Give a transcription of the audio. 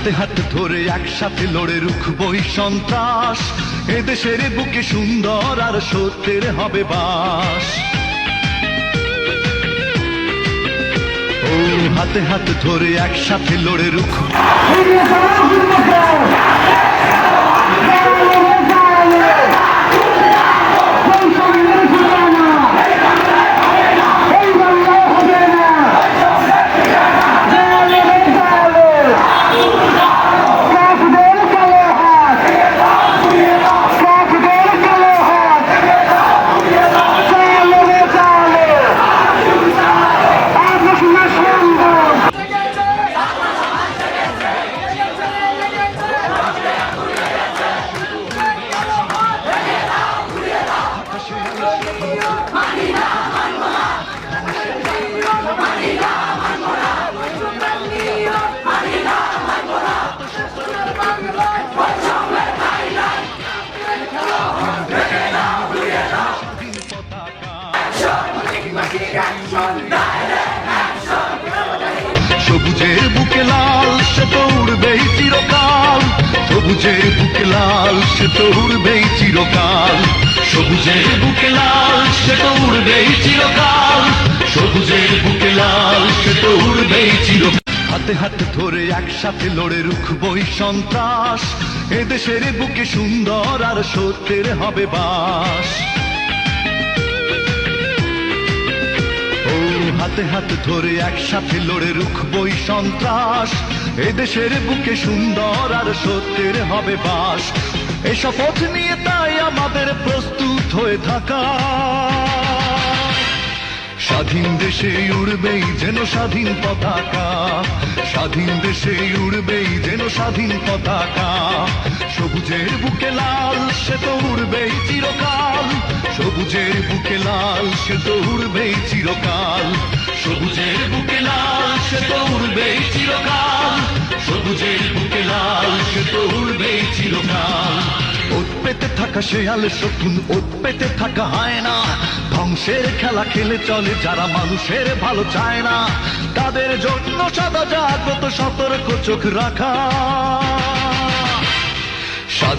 হাতে হাত ধরে একসাথে লড়ে রুখবই সন্ত্রাস। এদেশের বুকে সুন্দর আর সত্যের হবে বাস। হাতে হাত ধরে একসাথে লড়ে রুখ সবুজের বুকে লাল, সে তো উড়বেই চিরকাল। সবুজের বুকে লাল, সে তো উড়বেই চিরকাল। সবুজের বুকে লাল, সে তো উড়বেই চিরকাল। সবুজের বুকে লাল, সে তো উড়বেই চিরকাল। হাতে হাতে ধরে একসাথে লড়ে রুখবই সন্ত্রাস। এদেশের বুকে সুন্দর আর সত্যের হবে বাস। হাতে হাতে ধরে একসাথে লড়ে রুখবই সন্ত্রাস। এদেশের বুকে সুন্দর আর সত্যের হবে বাস। এ শপথ নিয়ে তাই আমাদের প্রস্তুত হয়ে থাকা। স্বাধীন দেশে উড়বেই যেন স্বাধীন পতাকা। স্বাধীন দেশে উড়বেই যেন স্বাধীন পতাকা। সবুজের বুকে লাল, সে তো উড়বেই চিরকাল। সবুজের বুকে লাল, সে তো উড়বেই চিরকাল। সবুজের বুকে লাল সে তো উড়বেই চিরকাল। সবুজের বুকে লাল সে তো উড়বেই চিরকাল। ওত পেতে থাকা শেয়াল শকুন, ওত পেতে থাকা হয় না ধ্বংসের খেলা খেলে চলে যারা মানুষের ভালো চায় না। তাদের জন্য সদা জাগ্রত সতর্ক চোখ রাখা।